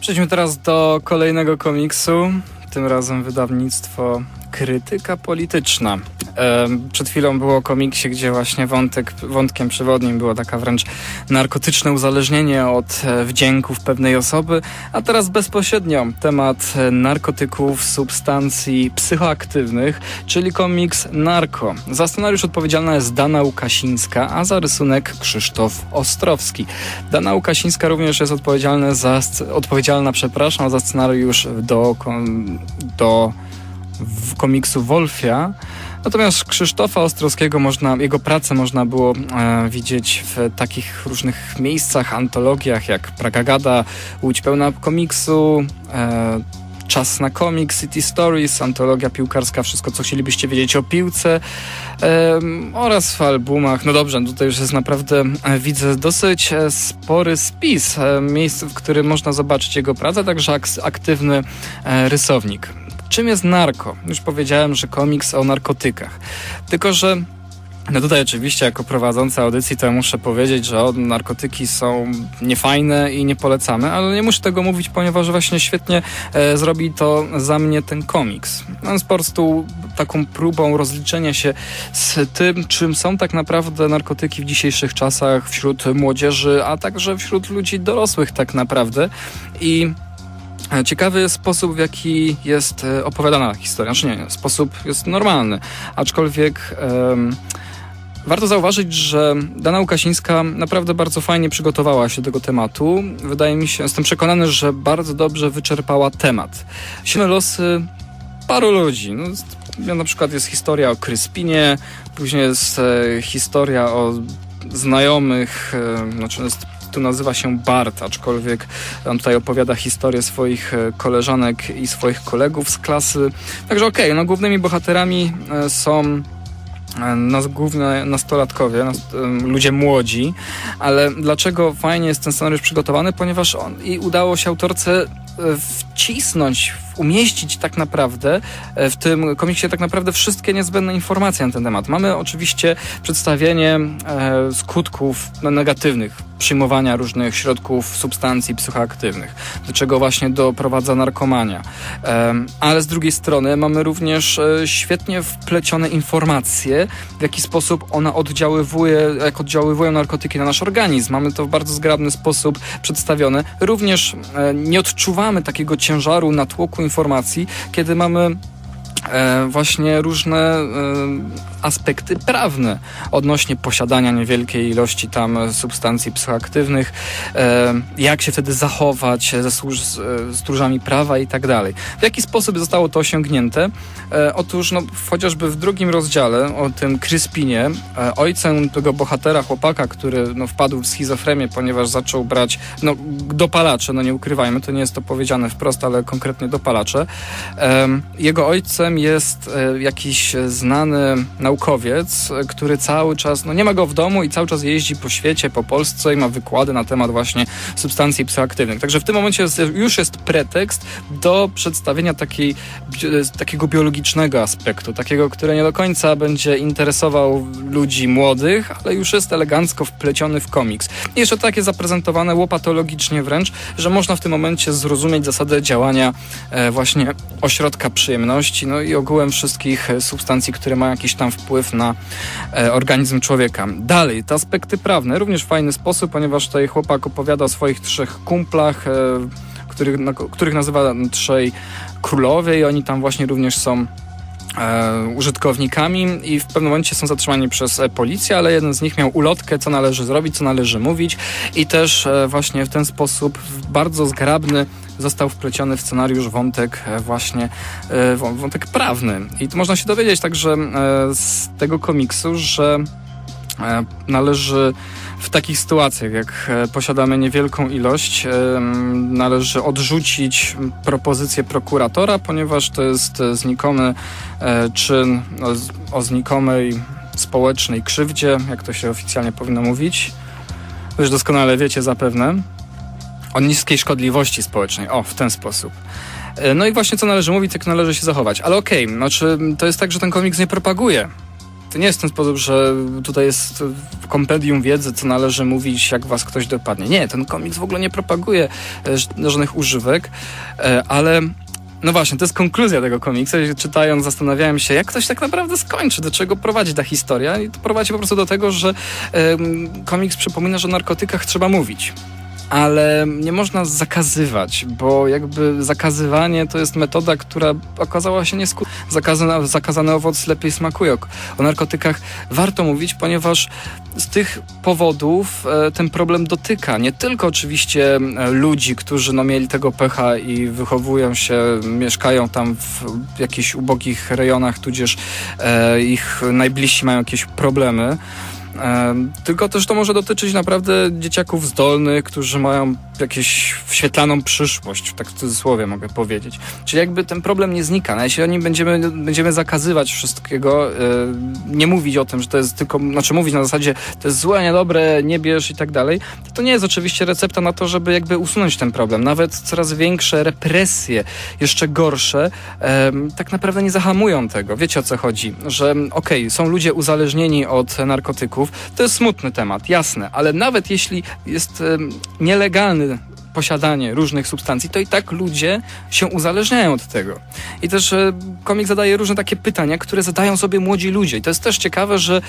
Przejdźmy teraz do kolejnego komiksu. Tym razem wydawnictwo Krytyka Polityczna. Przed chwilą było komiksie, gdzie właśnie wątek, wątkiem przewodnim było taka wręcz narkotyczne uzależnienie od e, wdzięków pewnej osoby, a teraz bezpośrednio temat e, narkotyków, substancji psychoaktywnych, czyli komiks Narko. Za scenariusz odpowiedzialna jest Dana Łukasińska, a za rysunek Krzysztof Ostrowski. Dana Łukasińska również jest odpowiedzialna za, odpowiedzialna, przepraszam, za scenariusz do, do w komiksu Wolfia. Natomiast Krzysztofa Ostrowskiego można, jego pracę można było e, widzieć w takich różnych miejscach, antologiach jak Praga Gada, Łódź pełna komiksu, e, Czas na komiks, City Stories, antologia piłkarska, wszystko co chcielibyście wiedzieć o piłce e, oraz w albumach. No dobrze, tutaj już jest naprawdę, e, widzę, dosyć e, spory spis e, miejsc, w którym można zobaczyć jego pracę, także ak aktywny e, rysownik. Czym jest narko? Już powiedziałem, że komiks o narkotykach. Tylko, że no tutaj oczywiście jako prowadząca audycji to muszę powiedzieć, że o, narkotyki są niefajne i nie polecamy, ale nie muszę tego mówić, ponieważ właśnie świetnie e, zrobi to za mnie ten komiks. On jest po prostu taką próbą rozliczenia się z tym, czym są tak naprawdę narkotyki w dzisiejszych czasach wśród młodzieży, a także wśród ludzi dorosłych tak naprawdę. I ciekawy sposób, w jaki jest e, opowiadana historia. Znaczy nie, sposób jest normalny, aczkolwiek um, warto zauważyć, że Dana Łukasińska naprawdę bardzo fajnie przygotowała się do tego tematu. Wydaje mi się, jestem przekonany, że bardzo dobrze wyczerpała temat. Siemy losy paru ludzi. No, na przykład jest historia o Kryspinie, później jest e, historia o znajomych, e, znaczy jest tu nazywa się Bart, aczkolwiek on tutaj opowiada historię swoich e, koleżanek i swoich kolegów z klasy. Także okej, okay, no głównymi bohaterami e, są e, nas, główne nastolatkowie, nas, ludzie młodzi, ale dlaczego fajnie jest ten scenariusz przygotowany? Ponieważ on i udało się autorce wcisnąć, umieścić tak naprawdę e, w tym komiksie tak naprawdę wszystkie niezbędne informacje na ten temat. Mamy oczywiście przedstawienie e, skutków negatywnych przyjmowania różnych środków, substancji psychoaktywnych, do czego właśnie doprowadza narkomania. E, ale z drugiej strony mamy również świetnie wplecione informacje, w jaki sposób ona oddziaływuje, jak oddziaływują narkotyki na nasz organizm. Mamy to w bardzo zgrabny sposób przedstawione. Również nie odczuwamy takiego ciężaru natłoku informacji, kiedy mamy właśnie różne e, aspekty prawne odnośnie posiadania niewielkiej ilości tam substancji psychoaktywnych, e, jak się wtedy zachować ze stróżami prawa i tak dalej. W jaki sposób zostało to osiągnięte? Otóż no, chociażby w drugim rozdziale o tym Kryspinie, ojcem tego bohatera, chłopaka, który no, wpadł w schizofrenię, ponieważ zaczął brać no, dopalacze, no nie ukrywajmy, to nie jest to powiedziane wprost, ale konkretnie dopalacze. Jego ojcem jest e, jakiś znany naukowiec, który cały czas, no nie ma go w domu i cały czas jeździ po świecie, po Polsce i ma wykłady na temat właśnie substancji psychoaktywnych. Także w tym momencie jest, już jest pretekst do przedstawienia takiej, takiego biologicznego aspektu, takiego, który nie do końca będzie interesował ludzi młodych, ale już jest elegancko wpleciony w komiks. I jeszcze takie zaprezentowane łopatologicznie wręcz, że można w tym momencie zrozumieć zasadę działania e, właśnie ośrodka przyjemności, no i ogółem wszystkich e, substancji, które mają jakiś tam wpływ na e, organizm człowieka. Dalej, te aspekty prawne, również w fajny sposób, ponieważ tutaj chłopak opowiada o swoich trzech kumplach, e, których, których nazywa trzej królowie i oni tam właśnie również są użytkownikami i w pewnym momencie są zatrzymani przez policję, ale jeden z nich miał ulotkę, co należy zrobić, co należy mówić i też właśnie w ten sposób bardzo zgrabny został wpleciony w scenariusz wątek właśnie wątek prawny. I tu można się dowiedzieć także z tego komiksu, że należy w takich sytuacjach, jak e, posiadamy niewielką ilość, należy odrzucić propozycję prokuratora, ponieważ to jest e, znikomy e, czyn o znikomej społecznej krzywdzie, jak to się oficjalnie powinno mówić. Już doskonale wiecie zapewne. O niskiej szkodliwości społecznej. O, w ten sposób. No i właśnie co należy mówić, jak należy się zachować. Ale okej, okay, znaczy to jest tak, że ten komiks nie propaguje To nie jest ten sposób, że tutaj jest kompendium wiedzy, co należy mówić, jak was ktoś dopadnie. Nie, ten komiks w ogóle nie propaguje e, żadnych używek, e, ale no właśnie, to jest konkluzja tego komiksu. Czytając, zastanawiałem się, jak ktoś tak naprawdę skończy, do czego prowadzi ta historia. I to prowadzi po prostu do tego, że komiks przypomina, że o narkotykach trzeba mówić ale nie można zakazywać, bo jakby zakazywanie to jest metoda, która okazała się nieskuteczna. Zakazany, zakazany owoc lepiej smakuje. O narkotykach warto mówić, ponieważ z tych powodów e, ten problem dotyka nie tylko oczywiście e, ludzi, którzy no, mieli tego pecha i wychowują się, mieszkają tam w jakichś ubogich rejonach, tudzież e, ich najbliżsi mają jakieś problemy, tylko też to może dotyczyć naprawdę dzieciaków zdolnych, którzy mają jakąś świetlaną przyszłość, tak w cudzysłowie mogę powiedzieć. Czyli jakby ten problem nie znika. No jeśli oni będziemy, będziemy zakazywać wszystkiego, nie mówić o tym, że to jest tylko, znaczy mówić na zasadzie to jest złe, niedobre, nie bierz i tak dalej, to to nie jest oczywiście recepta na to, żeby jakby usunąć ten problem. Nawet coraz większe represje, jeszcze gorsze, tak naprawdę nie zahamują tego. Wiecie o co chodzi? Że okej, okay, są ludzie uzależnieni od narkotyków, to jest smutny temat, jasne, ale nawet jeśli jest nielegalny posiadanie różnych substancji, to i tak ludzie się uzależniają od tego. I też e, komik zadaje różne takie pytania, które zadają sobie młodzi ludzie. I to jest też ciekawe, że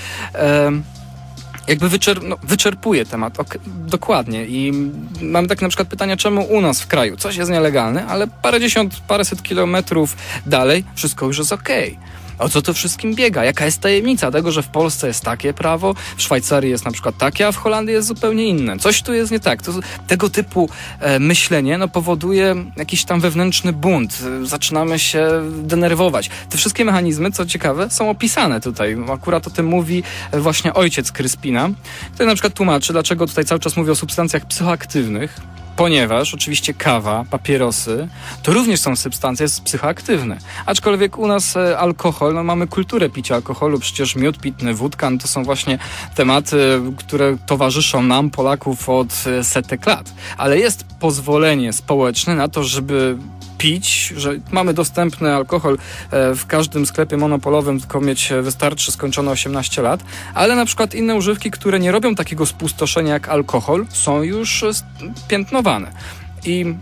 jakby wyczer no, wyczerpuje temat ok, dokładnie. I mam tak na przykład pytania, czemu u nas w kraju coś jest nielegalne, ale parę dziesiąt, paręset kilometrów dalej wszystko już jest okej. Okay. O co to wszystkim biega? Jaka jest tajemnica tego, że w Polsce jest takie prawo, w Szwajcarii jest na przykład takie, a w Holandii jest zupełnie inne? Coś tu jest nie tak. To, tego typu e, myślenie no, powoduje jakiś tam wewnętrzny bunt. Zaczynamy się denerwować. Te wszystkie mechanizmy, co ciekawe, są opisane tutaj. Akurat o tym mówi e, właśnie ojciec Kryspina, który na przykład tłumaczy, dlaczego tutaj cały czas mówi o substancjach psychoaktywnych ponieważ oczywiście kawa, papierosy to również są substancje psychoaktywne. Aczkolwiek u nas e, alkohol, no mamy kulturę picia alkoholu, przecież miód pitny, wódka, no to są właśnie tematy, które towarzyszą nam, Polaków, od e, setek lat. Ale jest pozwolenie społeczne na to, żeby pić, że mamy dostępny alkohol e, w każdym sklepie monopolowym, tylko mieć e, wystarczy skończone 18 lat, ale na przykład inne używki, które nie robią takiego spustoszenia jak alkohol, są już e, piętnowane. I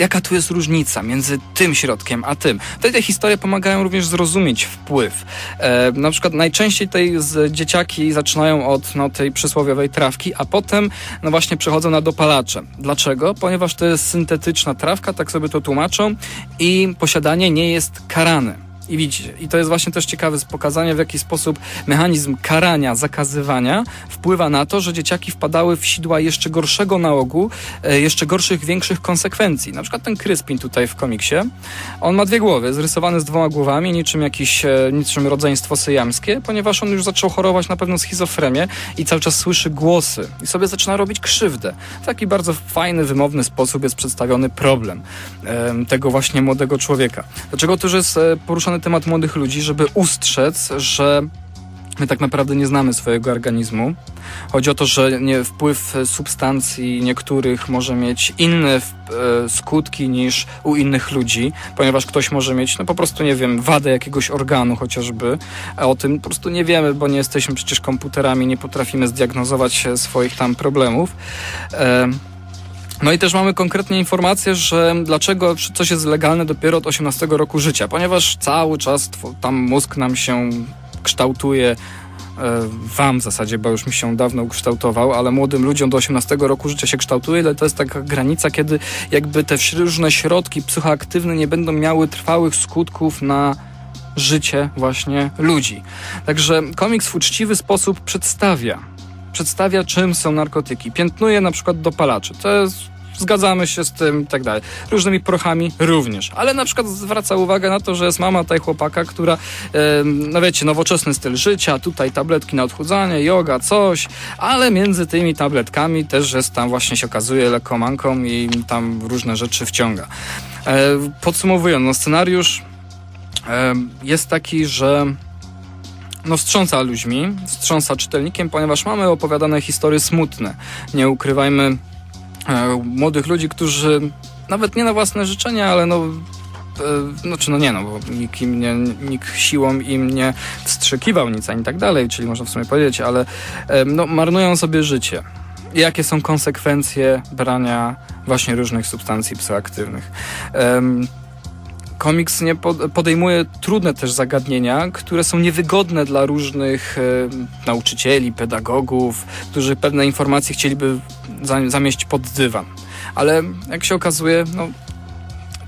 jaka tu jest różnica między tym środkiem a tym. Tutaj te historie pomagają również zrozumieć wpływ. E, na przykład najczęściej tej z dzieciaki zaczynają od no, tej przysłowiowej trawki, a potem no właśnie przechodzą na dopalacze. Dlaczego? Ponieważ to jest syntetyczna trawka, tak sobie to tłumaczą i posiadanie nie jest karane. I widzicie, i to jest właśnie też ciekawe z pokazania, w jaki sposób mechanizm karania, zakazywania wpływa na to, że dzieciaki wpadały w sidła jeszcze gorszego nałogu, e, jeszcze gorszych, większych konsekwencji. Na przykład ten Kryspin tutaj w komiksie, on ma dwie głowy, zrysowany z dwoma głowami, niczym jakiś, e, niczym rodzeństwo syjamskie, ponieważ on już zaczął chorować na pewną schizofrenię i cały czas słyszy głosy i sobie zaczyna robić krzywdę. W taki bardzo fajny, wymowny sposób jest przedstawiony problem tego właśnie młodego człowieka. Dlaczego to już jest e, poruszany temat młodych ludzi, żeby ustrzec, że My tak naprawdę nie znamy swojego organizmu. Chodzi o to, że nie, wpływ substancji niektórych może mieć inne e, skutki niż u innych ludzi, ponieważ ktoś może mieć, no po prostu nie wiem, wadę jakiegoś organu chociażby, a o tym po prostu nie wiemy, bo nie jesteśmy przecież komputerami, nie potrafimy zdiagnozować swoich tam problemów. No i też mamy konkretnie informację, że dlaczego coś jest legalne dopiero od 18 roku życia, ponieważ cały czas tam mózg nam się kształtuje e, wam w zasadzie, bo już mi się dawno ukształtował, ale młodym ludziom do 18 roku życia się kształtuje, ale to jest taka granica, kiedy jakby te różne środki psychoaktywne nie będą miały trwałych skutków na życie właśnie ludzi. Także komiks w uczciwy sposób przedstawia przedstawia, czym są narkotyki. Piętnuje na przykład dopalaczy. To jest zgadzamy się z tym i tak dalej. Różnymi prochami również. Ale na przykład zwraca uwagę na to, że jest mama tej chłopaka, która, no wiecie, nowoczesny styl życia, tutaj tabletki na odchudzanie, yoga, coś, ale między tymi tabletkami też jest tam właśnie się okazuje lekomanką i tam różne rzeczy wciąga. E, podsumowując, no scenariusz jest taki, że no, wstrząsa ludźmi, wstrząsa czytelnikiem, ponieważ mamy opowiadane historie smutne. Nie ukrywajmy e, młodych ludzi, którzy nawet nie na własne życzenia, ale no e, znaczy no nie no, bo nikt, im nie, nikt siłą im nie wstrzykiwał nic ani tak dalej, czyli można w sumie powiedzieć, ale no, marnują sobie życie. Jakie są konsekwencje brania właśnie różnych substancji psychoaktywnych? Um, komiks nie podejmuje trudne też zagadnienia, które są niewygodne dla różnych e, nauczycieli, pedagogów, którzy pewne informacje chcieliby zamieść pod dywan. Ale jak się okazuje, no,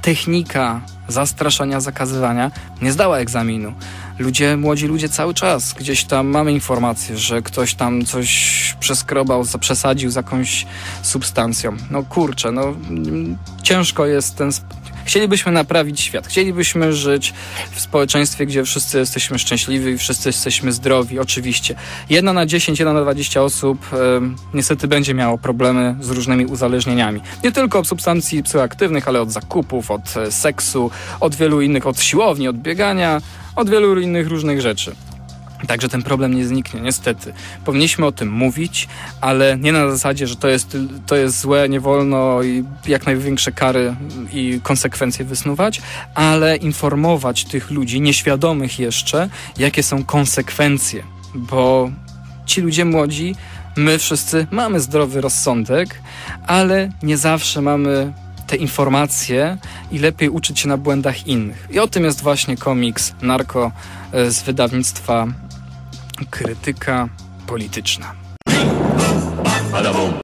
technika zastraszania, zakazywania nie zdała egzaminu. Ludzie, młodzi ludzie cały czas gdzieś tam mamy informację, że ktoś tam coś przeskrobał, przesadził z jakąś substancją. No kurczę, no ciężko jest ten Chcielibyśmy naprawić świat. Chcielibyśmy żyć w społeczeństwie, gdzie wszyscy jesteśmy szczęśliwi i wszyscy jesteśmy zdrowi, oczywiście. Jedna na 10, jedna na 20 osób e, niestety będzie miało problemy z różnymi uzależnieniami. Nie tylko od substancji psychoaktywnych, ale od zakupów, od e, seksu, od wielu innych, od siłowni, od biegania, od wielu innych różnych rzeczy. Także ten problem nie zniknie, niestety. Powinniśmy o tym mówić, ale nie na zasadzie, że to jest, to jest złe, nie wolno i jak największe kary i konsekwencje wysnuwać, ale informować tych ludzi, nieświadomych jeszcze, jakie są konsekwencje, bo ci ludzie młodzi, my wszyscy mamy zdrowy rozsądek, ale nie zawsze mamy te informacje i lepiej uczyć się na błędach innych. I o tym jest właśnie komiks Narko e, z wydawnictwa krytyka polityczna.